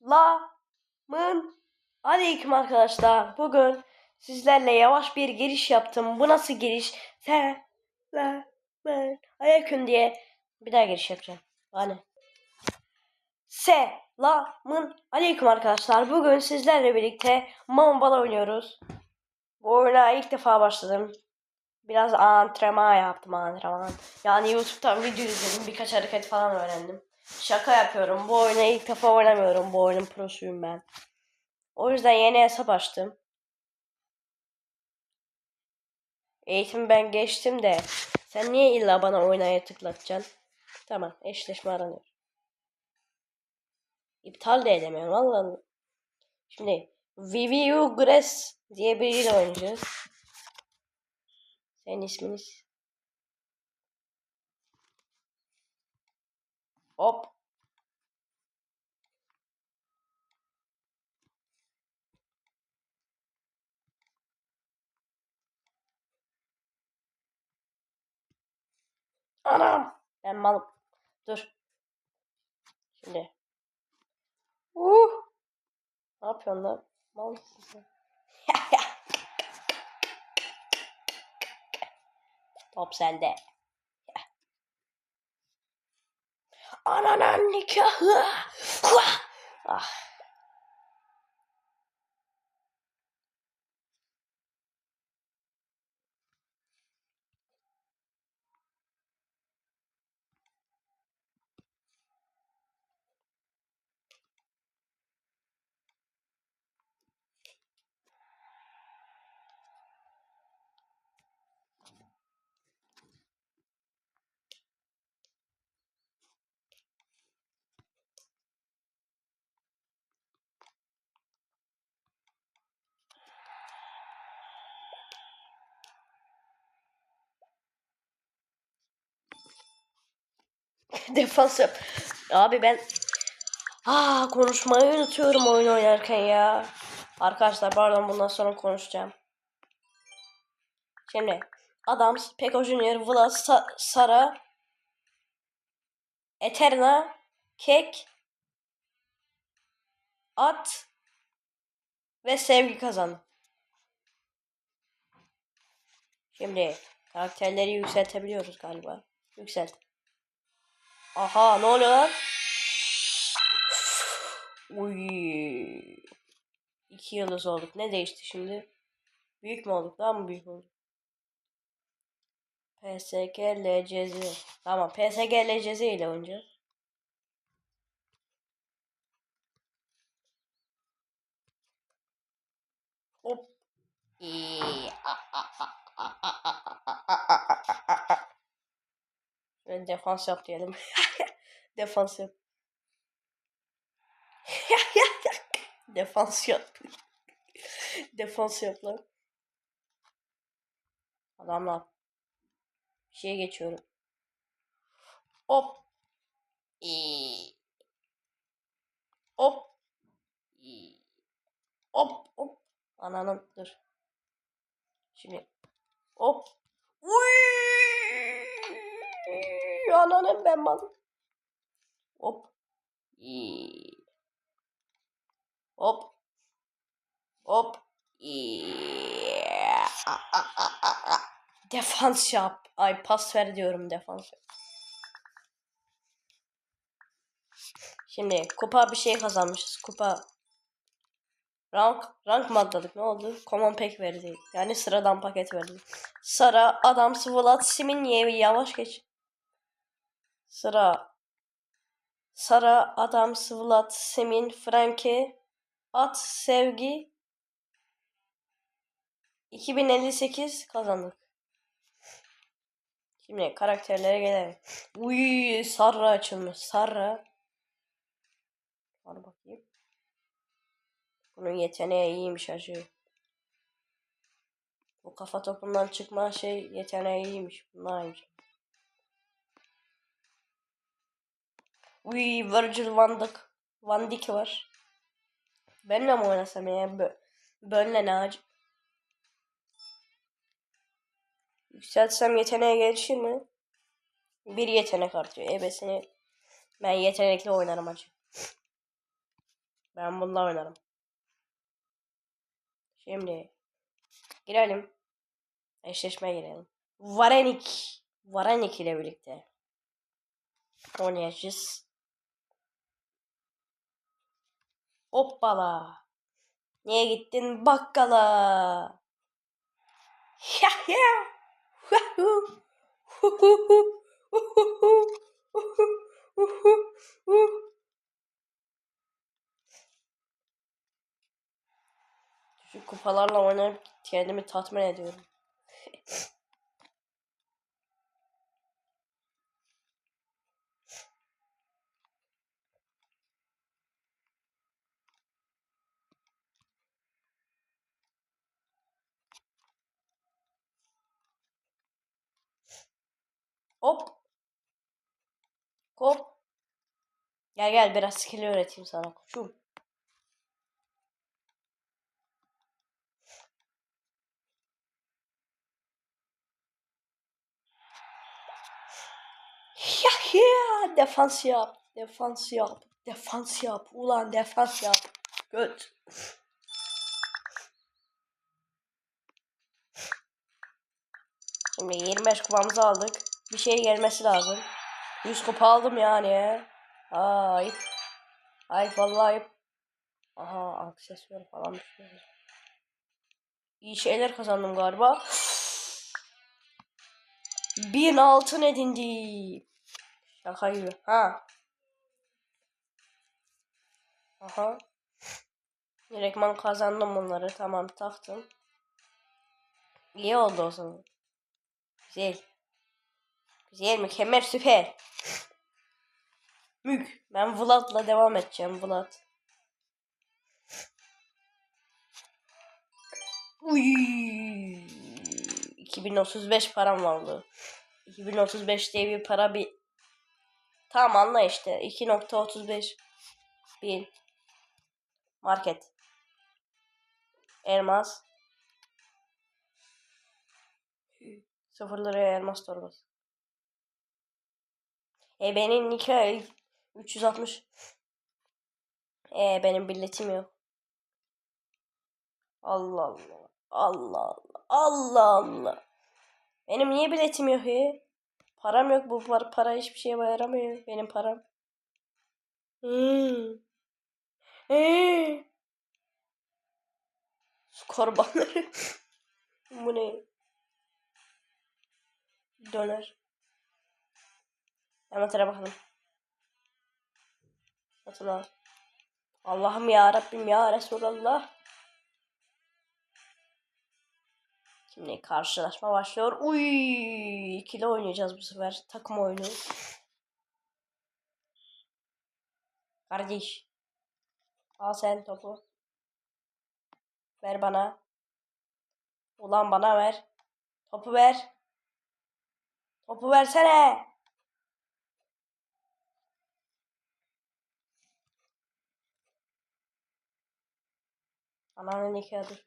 Selamın aleyküm arkadaşlar. Bugün sizlerle yavaş bir giriş yaptım. Bu nasıl giriş? Selamın aleyküm diye bir daha giriş yapacağım. Hani. Selamın aleyküm arkadaşlar. Bugün sizlerle birlikte Mamba oynuyoruz. Bu oyuna ilk defa başladım. Biraz antrenman yaptım antrenman. Yani YouTube'dan video izledim. Birkaç hareket falan öğrendim. Şaka yapıyorum. Bu oyunu ilk defa oynamıyorum. Bu oyunun prosuyum ben. O yüzden yeni hesap açtım. Eğitim ben geçtim de. Sen niye illa bana oynaya tıklatacaksın? Tamam. Eşleşme aranıyor. İptal de edemiyorum. Allah Allah. Şimdi Viviu Gress diye biriyle oynayacağız. Senin isminiz? Hop. Anam. Ben malım. Dur. Şimdi. Uh. Ne yapıyorsun lan? Mal mısın sen? Top sende. Ananın nikahı. Ah. Defans yap. Abi ben Aa konuşmayı unutuyorum oyun oynarken ya. Arkadaşlar pardon bundan sonra konuşacağım. Şimdi Adams, Peko Junior, Vlad, Sa- Sara, Eterna, Kek, At ve Sevgi kazandı. Şimdi karakterleri yükseltebiliyoruz galiba. Yükselt. Aha ne oluyor lan? Uy. İki yıldız olduk. Ne değişti şimdi? Büyük mü olduk? Daha mı büyük olduk? PSG LCZ. Tamam PSG LCZ ile oynayacağız. Hop. Şöyle defans yap diyelim. defans yap. defans yap. defans yap lan. Adamlar. Şeye geçiyorum. Hop. İyi. Hop. İyi. Hop hop. Ananın dur. Şimdi. Hop. Uy! Ananın ben malım. Hop. İyi. Hop. Hop. Defans yap. Ay pas ver diyorum defans yap. Şimdi kupa bir şey kazanmışız. Kupa rank rank mı atladık ne oldu? Common pack verdi. Yani sıradan paket verdi. Sara, Adam, Vlad, Simin yavaş geç. Sıra Sara, Adam, Vlad, Simin, Franke, At, Sevgi 2058 kazandık. Şimdi karakterlere gelelim. Uy, Sarra açılmış. Sarra. Var bakayım. Bunun yeteneği iyiymiş acı. Bu kafa topundan çıkma şey yeteneği iyiymiş. Bunlar iyiymiş. Uy, Virgil van Dijk. Van Dijk var. Benle mi oynasam ya? Bö Bönle ne acı? Yükseltsem yeteneğe gelişir mi? Bir yetenek artıyor. Ebesini ben yetenekli oynarım acı. Ben bununla oynarım. Şimdi girelim. Eşleşmeye girelim. Varenik. Varenik ile birlikte oynayacağız. Hoppala. Niye gittin bakkala? Ya ya. Şu kupalarla oynayıp kendimi tatmin ediyorum. Hop. Hop. Gel gel biraz skill öğreteyim sana koçum. Ya ya defans yap. Defans yap. Defans yap. Ulan defans yap. Göt. Şimdi 25 kupamızı aldık. Bir şey gelmesi lazım. 100 kupa aldım yani. Aa, ayıp. Ayıp vallahi. Aha aksesuar falan bir şey. İyi şeyler kazandım galiba. Bin altın edindi. Şaka gibi. Ha. Aha. Direktman kazandım bunları. Tamam taktım. İyi oldu o zaman. Güzel. Güzel mükemmel süper. Mük. Ben Vlad'la devam edeceğim Vlad. Uy. 2035 param vardı. 2035 diye bir para bir Tamam anla işte. 2.35 bin market. Elmas. Sıfır liraya elmas torbası. E benim nikah 360. E benim biletim yok. Allah Allah. Allah Allah. Allah Allah. Benim niye biletim yok ya? Param yok bu para, para hiçbir şeye yaramıyor benim param. Hmm. Hmm. Korbanları. bu ne? Döner. Hemen tara bakalım. Satın al. Allah'ım ya Rabbim ya Resulallah. Şimdi karşılaşma başlıyor. Uy, ikili oynayacağız bu sefer. Takım oyunu. Kardeş. Al sen topu. Ver bana. Ulan bana ver. Topu ver. Topu versene. Ananın nikahıdır.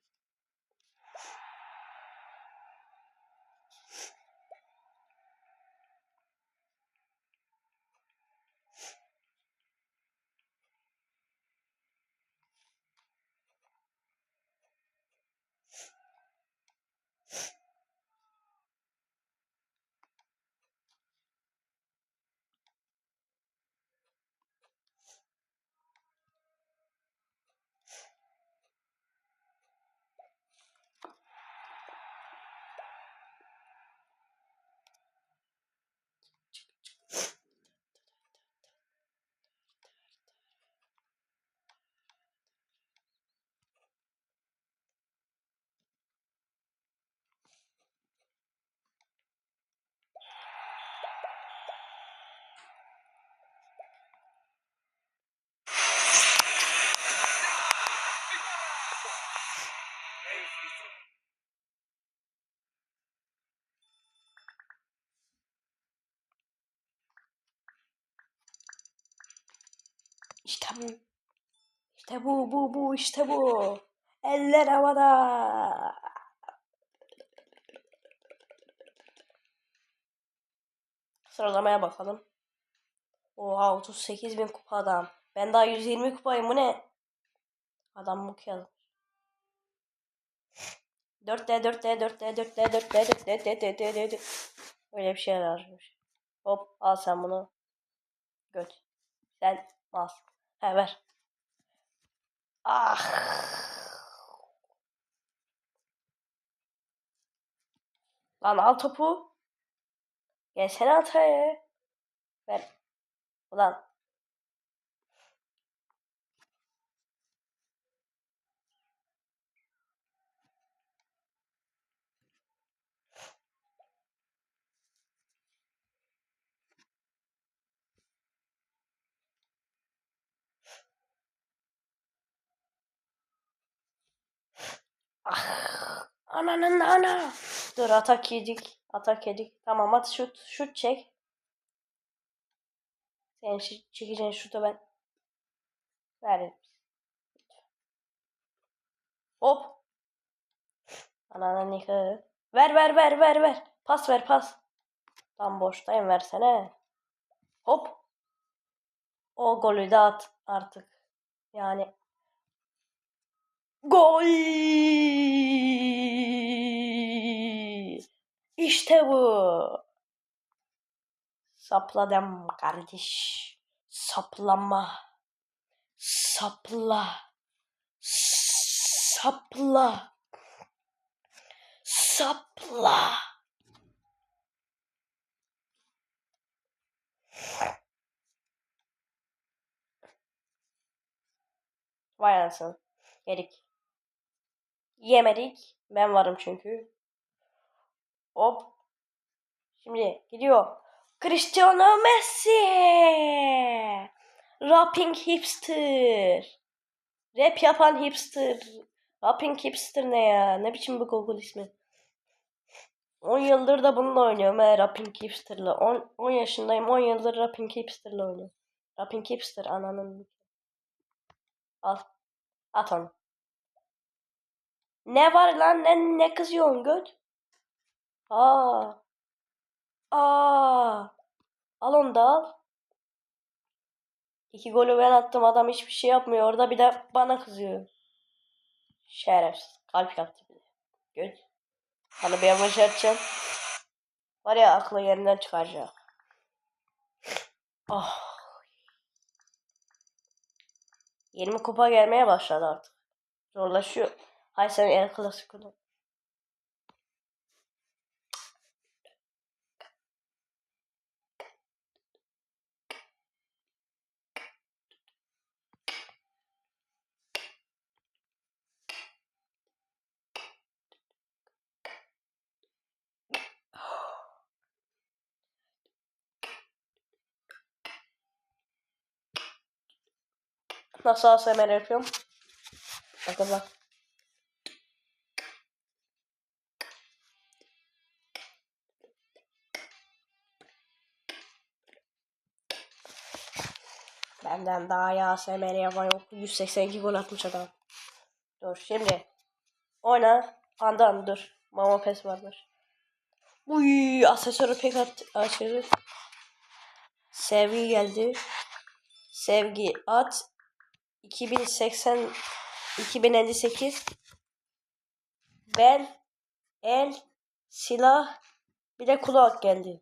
İşte bu. İşte bu, bu, bu, işte bu. Eller havada. Sıralamaya bakalım. Oha 38 bin kupa adam. Ben daha 120 kupayım bu ne? Adam muk yazmış. 4D 4D 4D 4D 4D 4D 4D 4D 4D Öyle bir şey yazmış. Hop al sen bunu. Göt. Sen al. He ver. Ah. Lan al topu. Gelsene ataya. Ver. Ulan. Ah. Ananın ana. Dur atak yedik. Atak yedik. Tamam at şut. Şut çek. Senin çekeceğin şutu ben. Ver. Hop. Ananın nikahı. Ver ver ver ver ver. Pas ver pas. Tam boştayım versene. Hop. O golü de at artık. Yani. Gol! İşte bu. Sapladım kardeş. Saplama. Sapla. Sapla. Sapla. Vay anasını. Yedik. Yemedik. Ben varım çünkü. Hop. Şimdi gidiyor. Cristiano Messi. Rapping hipster. Rap yapan hipster. Rapping hipster ne ya? Ne biçim bu Google ismi? 10 yıldır da bununla oynuyorum. He, rapping hipster'la. 10, 10 yaşındayım. 10 yıldır rapping hipster'la oynuyorum. Rapping hipster ananın. Al. At onu. Ne var lan? Ne, ne kızıyorsun göt? Aa. Aa. Al onu da al. İki golü ben attım. Adam hiçbir şey yapmıyor. Orada bir de bana kızıyor. Şerefsiz. Kalp yaptı bir. Göt. Hani bir yavaş atacağım. Var ya aklı yerinden çıkaracak. Oh. 20 kupa gelmeye başladı artık. Zorlaşıyor. Hij zijn erg lastig kunnen. Nossa, você é melhor que Benden daha iyi ASMR yapan yok. 182 gol atmış adam. Dur şimdi. Oyna. Andan dur. Mama pes vardır. Uy, asesuarı pek at açılır. Sevgi geldi. Sevgi at. 2080 2058 bel el silah bir de kulak geldi.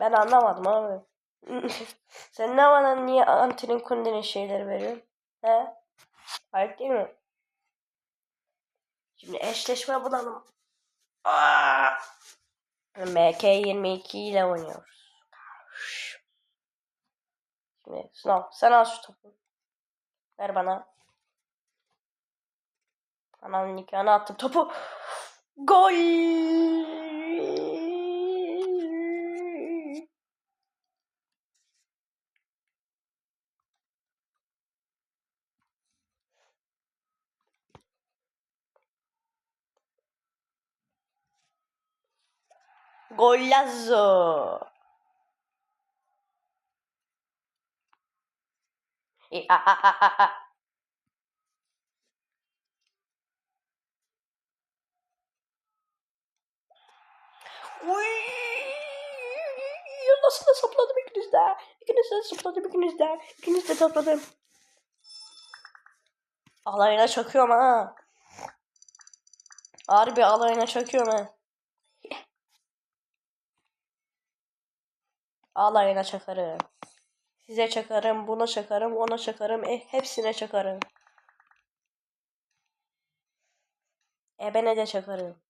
Ben anlamadım abi. Sen ne bana niye antinin kundinin şeyleri veriyorsun? He? Hayır değil mi? Şimdi eşleşme bulalım. Aa! MK22 ile oynuyoruz. Şimdi Snow sen al şu topu. Ver bana. Ananın nikahını attım. Topu. Gol. Golazo. E. Uy! Nasıl da sapladım ikiniz de. İkiniz de sapladım ikiniz de. İkiniz de sapladım. Alayına çakıyorum ha. Harbi alayına çakıyorum ha. Alayına çakarım. Size çakarım, buna çakarım, ona çakarım, e, hepsine çakarım. Ebene de çakarım.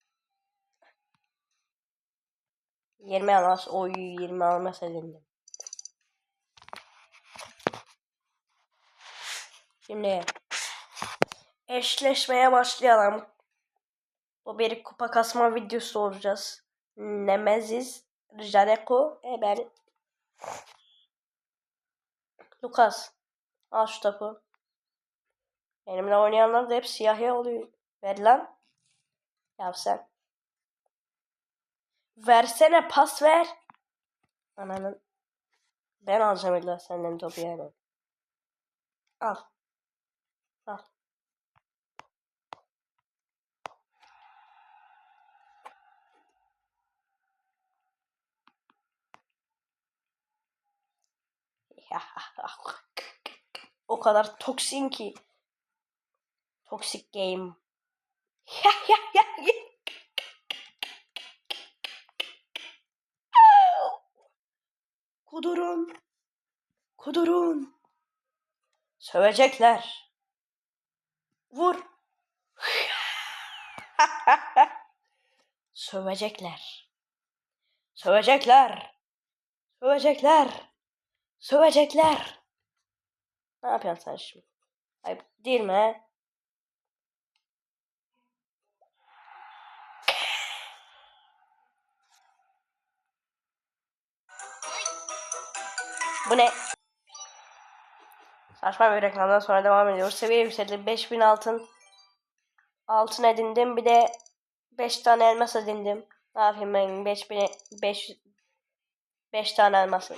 20 almaz. Oy 20 almaz edindim. Şimdi eşleşmeye başlayalım. Bu bir kupa kasma videosu olacağız. Nemeziz, Janeko, e Lucas. Al şu topu. Benimle oynayanlar da hep siyah oluyor. Ver lan. Ya sen. Versene pas ver. Ananın. Ben alacağım illa senden topu yani. Al. o kadar toksin ki. Toxic game. Kudurun. Kudurun. Sövecekler. Vur. Sövecekler. Sövecekler. Sövecekler. Sövecekler. Ne yapıyorsun sen şimdi? Ayıp değil mi? Bu ne? Saçma bir reklamdan sonra devam ediyoruz. Seviye yükseldi. 5000 altın. Altın edindim. Bir de 5 tane elmas edindim. Ne yapayım ben 5000 5 5 tane elması.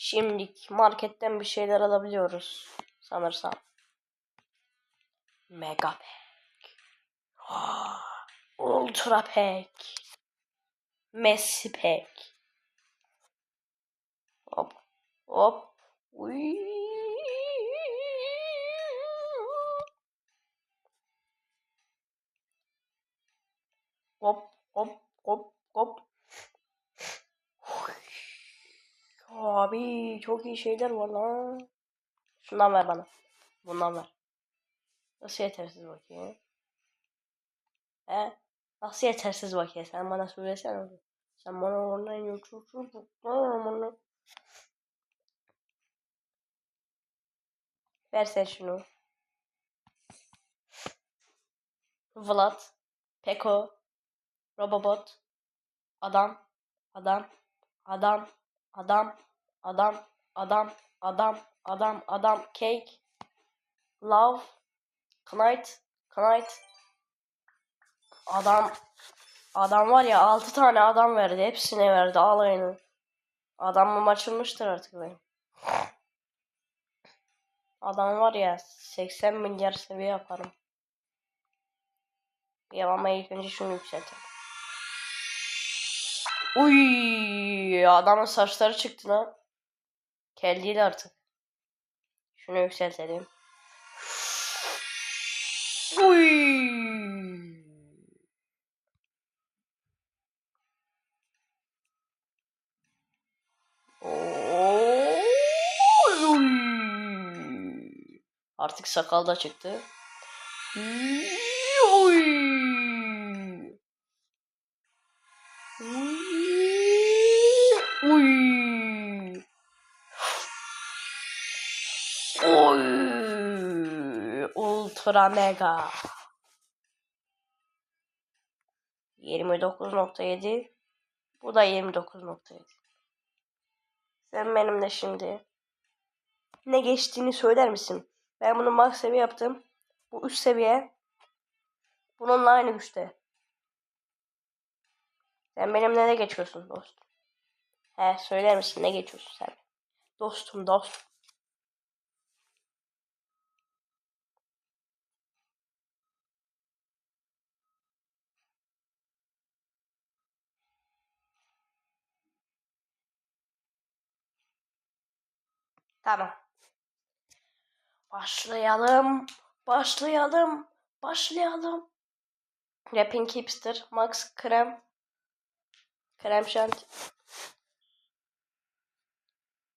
Şimdilik marketten bir şeyler alabiliyoruz. Sanırsam. Mega pack. Ultra pack. Messi pack. Hop. Hop. Uy. Hop hop hop hop. Abi çok iyi şeyler var lan. Şundan ver bana. Bundan ver. Nasıl yetersiz bakayım? He? Nasıl yetersiz bakayım? Sen bana söylesene. Sen bana oradan yoksulsun. Bana. Ver sen şunu. Vlad. Peko. Robobot. Adam. Adam. Adam. Adam. Adam. Adam. Adam. Adam. Adam. Cake. Love. Knight. Knight. Adam. Adam var ya 6 tane adam verdi. Hepsine verdi. Alayını. Adamım açılmıştır artık benim. Adam var ya 80 milyar seviye yaparım. Ya ama ilk önce şunu yükseltelim. Uy, adamın saçları çıktı lan. Kel değil artık. Şunu yükseltelim. Uy. Artık sakal da çıktı. Ultra mega. 29.7 Bu da 29.7 Sen benimle şimdi ne geçtiğini söyler misin? Ben bunu max seviye yaptım. Bu üst seviye. Bununla aynı güçte. Sen benimle ne geçiyorsun dostum? He söyler misin ne geçiyorsun sen? Dostum dostum. Tamam. Başlayalım. Başlayalım. Başlayalım. Rapping Hipster. Max Krem. Krem şanti.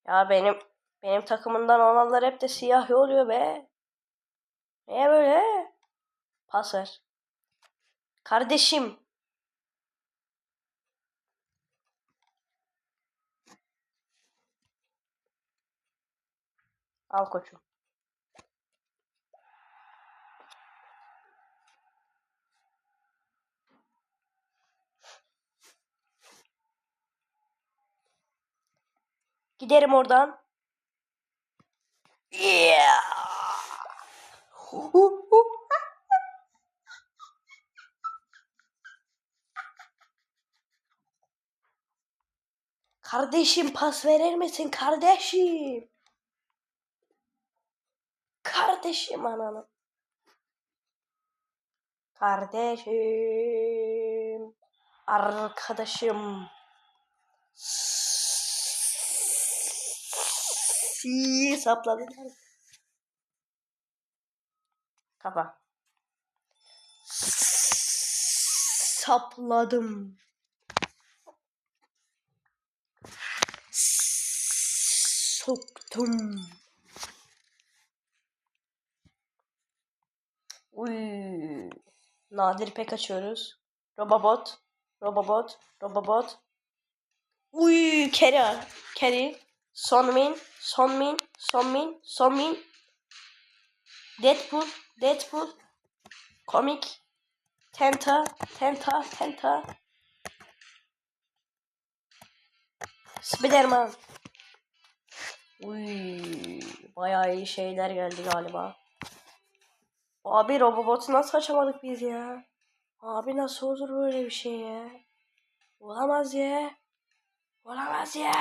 Ya benim benim takımından olanlar hep de siyahi oluyor be. Niye böyle? Pas. Kardeşim. Al koçum. Giderim oradan. Yeah. Kardeşim pas verir misin kardeşim? Kardeşim ananı. Kardeşim. Arkadaşım. Si sapladı. Kafa. Sapladım. Soktum. Uy. Nadir pek açıyoruz. Robobot. Robobot. Robobot. Uy, Kerry. Kerry. Sonmin. Sonmin. Sonmin. Sonmin. Deadpool. Deadpool. Komik. Tenta. Tenta. Tenta. Spiderman. Uy, bayağı iyi şeyler geldi galiba. Abi Robobot'u nasıl açamadık biz ya? Abi nasıl olur böyle bir şey ya? Olamaz ya. Olamaz ya.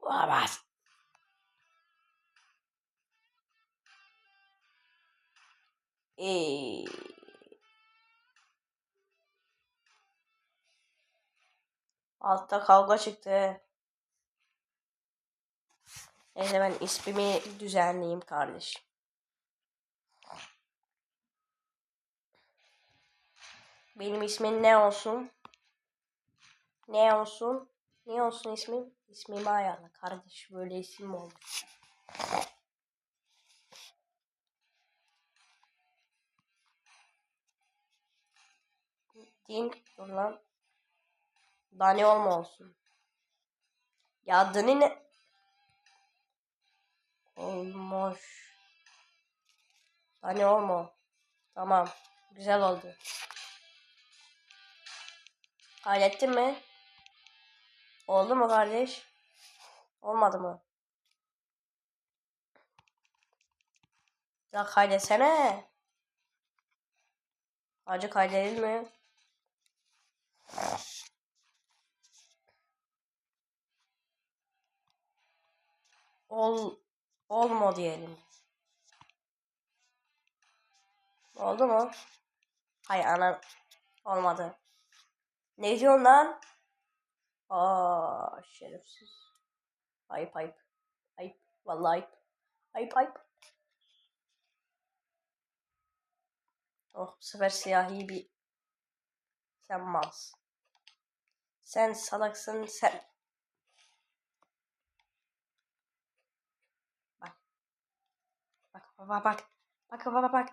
Olamaz. Ee, altta kavga çıktı. Neyse ben ismimi düzenleyeyim kardeşim. Benim ismim ne olsun? Ne olsun? Ne olsun ismim? İsmimi ayarla kardeş. Böyle isim mi oldu? Din dur lan. Dani olma olsun. Ya Dani ne? Olmuş. Dani olma. Tamam. Güzel oldu. Hallettin mi? Oldu mu kardeş? Olmadı mı? Ya kaydetsene. Acı kaydedil mi? Ol olma diyelim. Oldu mu? Hay anan olmadı. Ne diyorsun lan? Aa şerefsiz. Ayıp ayıp. Ayıp. Vallahi ayıp. Ayıp ayıp. Oh bu sefer siyahi bir sen malsın. Sen salaksın sen. Bak. Bak bak bak. Bak bak bak.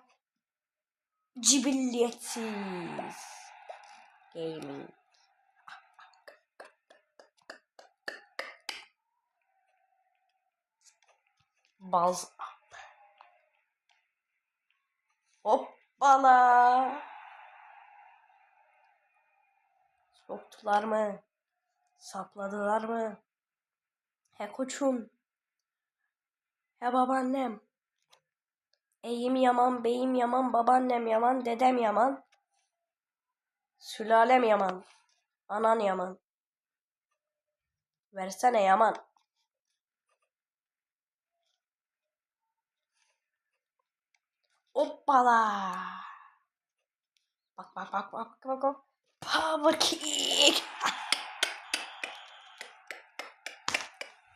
Cibilliyetsiz. Gaming. Baz. Hoppala. Soktular mı? Sapladılar mı? He koçum. He babaannem. Eyim yaman, beyim yaman, babaannem yaman, dedem yaman. Sülalem yaman. Anan yaman. Versene yaman. Hoppala. Bak bak bak bak bak bak. Power kick.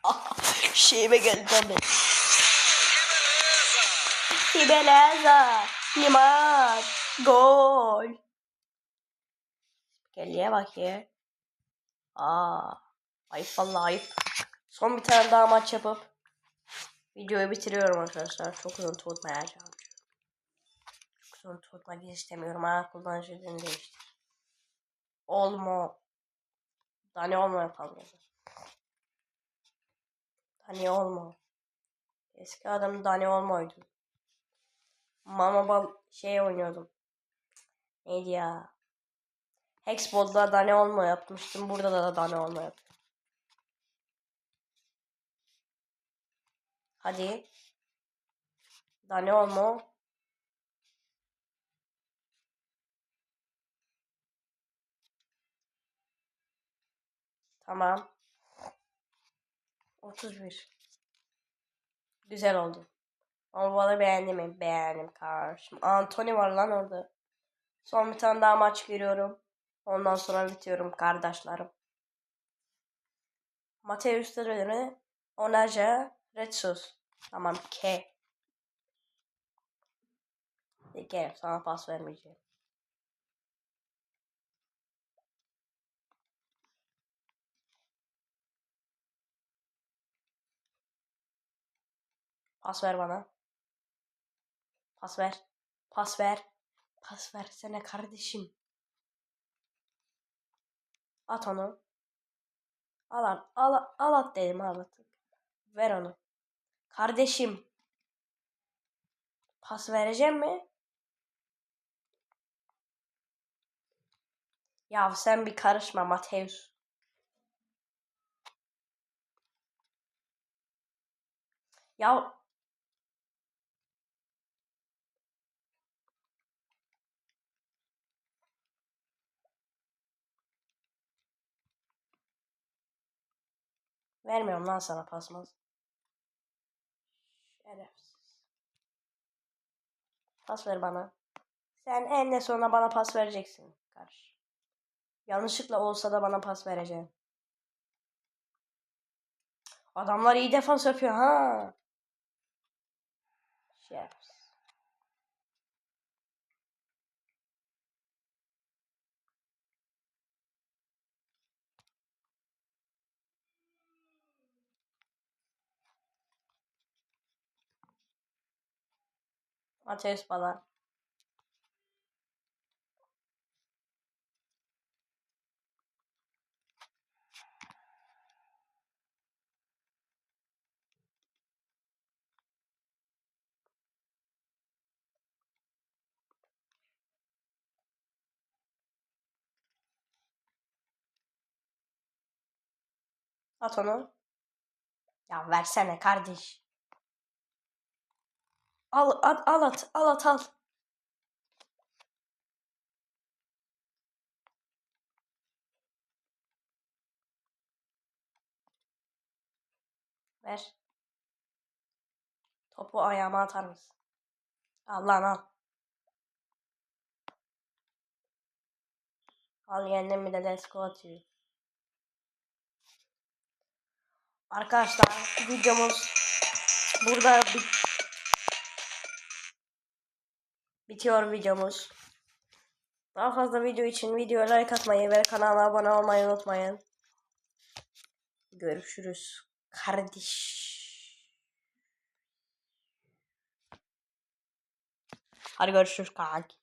Şeyime geldi lan ben. Que beleza. Gol. Geliye bak ya. Aa. Ayıp vallahi ayıp. Son bir tane daha maç yapıp videoyu bitiriyorum arkadaşlar. Çok uzun tutmayacağım. Çok uzun tutmak istemiyorum. Ha kullanıcı dilini değiştir. Olmo. Dani olma yapalım. Dani olma. Eski adam Dani olmaydı. Mama bal şey oynuyordum. Neydi ya? Hexball'da Dani olma yapmıştım. Burada da Dani olma yaptım. Hadi. Dani olma. Tamam. 31. Güzel oldu. Ama bana beğendim mi? Beğendim kardeşim. Anthony var lan orada. Son bir tane daha maç giriyorum. Ondan sonra bitiyorum kardeşlerim. Mateus Derene, Onaja, Retsus. Tamam K. Peki sana pas vermeyeceğim. Pas ver bana. Pas ver. Pas ver. Pas versene kardeşim. At onu. Al. Al, al at dedim al at. Ver onu. Kardeşim. Pas vereceğim mi? Ya sen bir karışma Mateus. Ya Vermiyorum lan sana pasmaz. Şerefsiz. Pas ver bana. Sen en de sonra bana pas vereceksin. Karşı. Yanlışlıkla olsa da bana pas vereceksin. Adamlar iyi defans yapıyor ha. Şerefsiz. Mateus bana. At onu. Ya versene kardeş. Al at al at al at al. Ver. Topu ayağıma atar mısın? Al lan al. Al yendim bir de let's atıyor. Arkadaşlar videomuz burada bit bitiyor videomuz. Daha fazla video için videoya like atmayı ve kanala abone olmayı unutmayın. Görüşürüz kardeş. Hadi görüşürüz kanki.